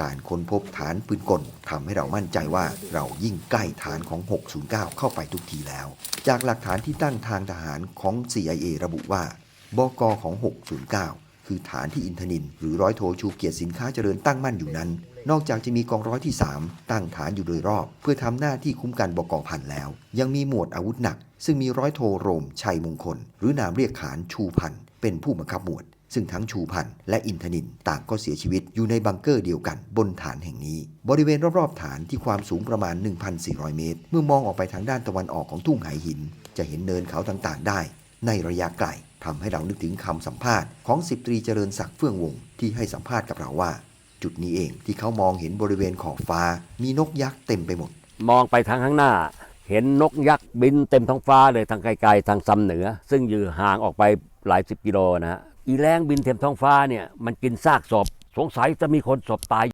การค้นพบฐานปืนกลทำให้เรามั่นใจว่าเรายิ่งใกล้ฐานของ 609 เข้าไปทุกทีแล้ว จากหลักฐานที่ตั้งทางทหารของ CIA ระบุว่าบกของ 609 คือฐานที่อินทนิน หรือร้อยโทชูเกียรติสินค้าเจริญตั้งมั่นอยู่นั้น นอกจากจะมีกองร้อยที่ 3 ตั้งฐานอยู่โดยรอบ เพื่อทำหน้าที่คุ้มกันบกพันแล้ว ยังมีหมวดอาวุธหนัก ซึ่งมีร้อยโทโรมชัยมงคล หรือนามเรียกขานชูพันเป็นผู้บังคับหมวด ซึ่งทั้งชูพันธ์และอินทนินต่างก็เสียชีวิตอยู่ในบังเกอร์เดียวกันบนฐานแห่งนี้ บริเวณรอบๆฐานที่ความสูงประมาณ 1,400 เมตร เมื่อมองออกไปทางด้านตะวันออกของทุ่งไหหิน จะเห็นเนินเขาต่างๆ ได้ ในระยะไกลทำให้เรานึกถึงคำสัมภาษณ์ของสิบตรีเจริญศักดิ์เฟื่องวงที่ให้สัมภาษณ์กับเราว่า จุดนี้เองที่เขามองเห็นบริเวณขอบฟ้า มีนกยักษ์เต็มไปหมด มองไปทางข้างหน้า เห็นนกยักษ์บินเต็มท้องฟ้าเลยทางไกลๆทางซ้ำเหนือ ซึ่งอยู่ห่างออกไปหลายสิบกิโลนะฮะ อีแรงบินเต็มท้องฟ้าเนี่ยมันกินซากศพสงสัยจะมีคนศพตาย